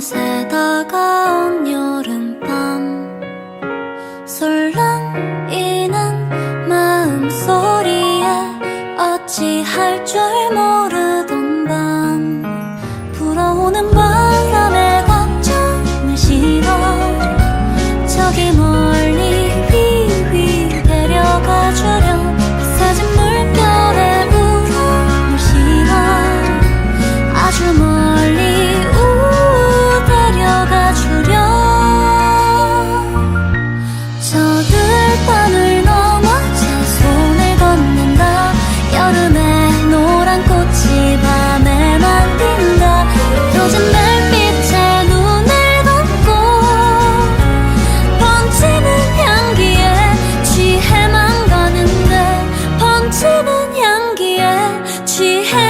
어느새 다가온 여름밤 설렘이는 마음소리에 어찌할 줄 모르 she had